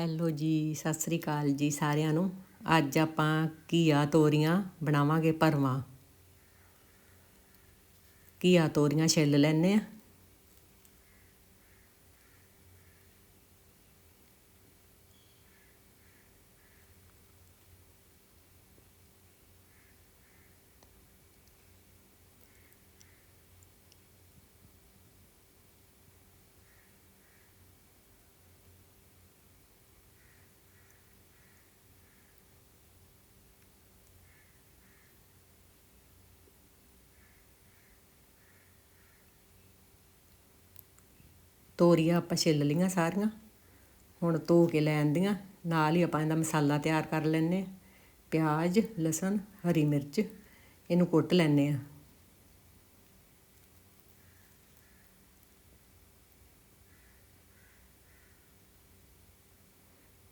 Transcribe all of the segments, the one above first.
Hello ਜੀ, ਸਤਿ ਸ੍ਰੀ ਅਕਾਲ ਜੀ ਸਾਰਿਆਂ ਨੂੰ। ਅੱਜ ਆਪਾਂ ਘੀਆ ਤੋਰੀਆਂ ਬਣਾਵਾਂਗੇ ਭਰਵਾਂ। ਘੀਆ ਤੋਰੀਆਂ ਛਿੱਲ ਲੈਣੇ ਆ। ਤੋਰੀਆਂ ਆਪਾਂ ਛਿੱਲ ਲਈਆਂ ਸਾਰੀਆਂ। ਹੁਣ ਧੋ ਕੇ ਲੈਣ ਦੀਆਂ ਨਾਲ ਹੀ ਆਪਾਂ ਇਹਦਾ ਮਸਾਲਾ ਤਿਆਰ ਕਰ ਲੈਣੇ ਪਿਆਜ਼, ਲਸਣ, ਹਰੀ ਮਿਰਚ, ਇਹਨੂੰ ਕੁੱਟ ਲੈਣੇ ਆ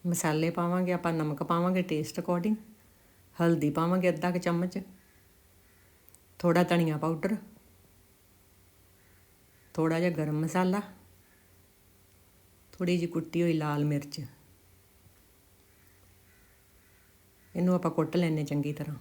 ਮਸਾਲੇ ਪਾਵਾਂਗੇ, ਆਪਾਂ ਨਮਕ ਪਾਵਾਂਗੇ ਟੇਸਟ ਅਕੋਰਡਿੰਗ ਹਲਦੀ ਪਾਵਾਂਗੇ ਅੱਧਾ ਕੁ ਚਮਚ। ਥੋੜਾ ਧਨੀਆ ਪਾਊਡਰ। ਥੋੜਾ ਜਿਹਾ ਗਰਮ ਮਸਾਲਾ। ਥੋੜੀ ਜਿਹੀ ਕੁੱਟੀ ਹੋਈ ਲਾਲ ਮਿਰਚ। ਇਹਨੂੰ ਆਪਾਂ ਕੁੱਟ ਲੈਣੇ ਚੰਗੀ ਤਰ੍ਹਾਂ।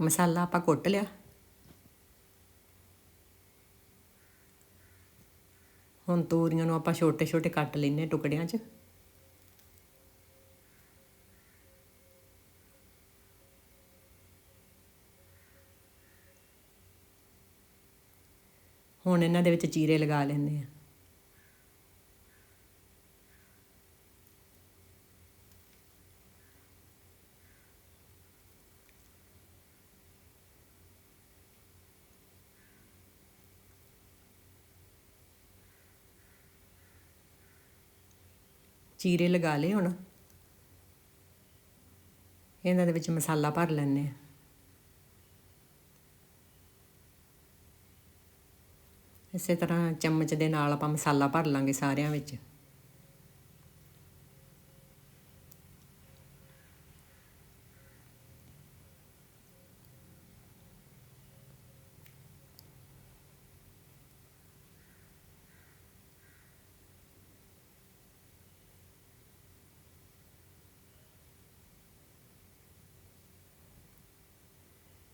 ਮਸਾਲਾ ਆਪਾਂ ਕੁੱਟ ਲਿਆ। ਹੁਣ ਤੋਰੀਆਂ ਨੂੰ ਆਪਾਂ ਛੋਟੇ ਛੋਟੇ ਕੱਟ ਲੈਨੇ ਟੁਕੜਿਆਂ 'ਚ। ਹੁਣ ਇਹਨਾਂ ਦੇ ਵਿੱਚ ਚੀਰੇ ਲਗਾ ਲੈਣੇ ਆ ਚੀਰੇ ਲਗਾ ਲਏ ਹੁਣ। ਇਹਨਾਂ ਦੇ ਵਿੱਚ ਮਸਾਲਾ ਭਰ ਲੈਣੇ ਆ ਇਸੇ ਤਰ੍ਹਾਂ ਚਮਚ ਦੇ ਨਾਲ ਆਪਾਂ ਮਸਾਲਾ ਭਰ ਲਾਂਗੇ ਸਾਰਿਆਂ ਵਿੱਚ।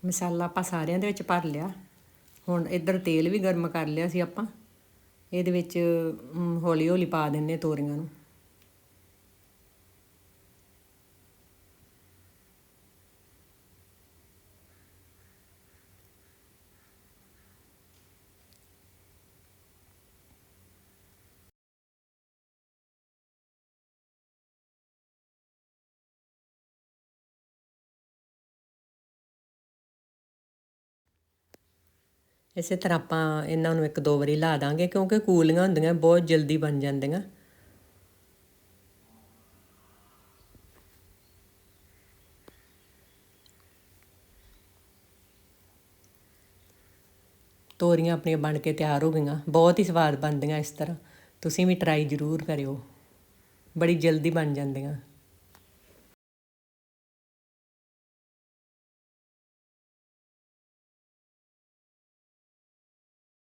ਮਸਾਲਾ ਆਪਾਂ ਸਾਰਿਆਂ ਦੇ ਵਿੱਚ ਭਰ ਲਿਆ। ਹੁਣ ਇੱਧਰ ਤੇਲ ਵੀ ਗਰਮ ਕਰ ਲਿਆ ਸੀ ਆਪਾਂ। ਇਹਦੇ ਵਿੱਚ ਹੌਲੀ ਹੌਲੀ ਪਾ ਦਿੰਨੇ ਤੋਰੀਆਂ ਨੂੰ। ਇਸੇ ਤਰ੍ਹਾਂ ਆਪਾਂ ਇਹਨਾਂ ਨੂੰ ਇੱਕ ਦੋ ਵਾਰੀ ਲਾ ਦਾਂਗੇ, ਕਿਉਂਕਿ ਕੂਲੀਆਂ ਹੁੰਦੀਆਂ, ਬਹੁਤ ਜਲਦੀ ਬਣ ਜਾਂਦੀਆਂ। ਤੋਰੀਆਂ ਆਪਣੀਆਂ ਬਣ ਕੇ ਤਿਆਰ ਹੋ ਗਈਆਂ। ਬਹੁਤ ਹੀ ਸਵਾਦ ਬਣਦੀਆਂ ਇਸ ਤਰ੍ਹਾਂ। ਤੁਸੀਂ ਵੀ ਟਰਾਈ ਜ਼ਰੂਰ ਕਰਿਓ। ਬੜੀ ਜਲਦੀ ਬਣ ਜਾਂਦੀਆਂ।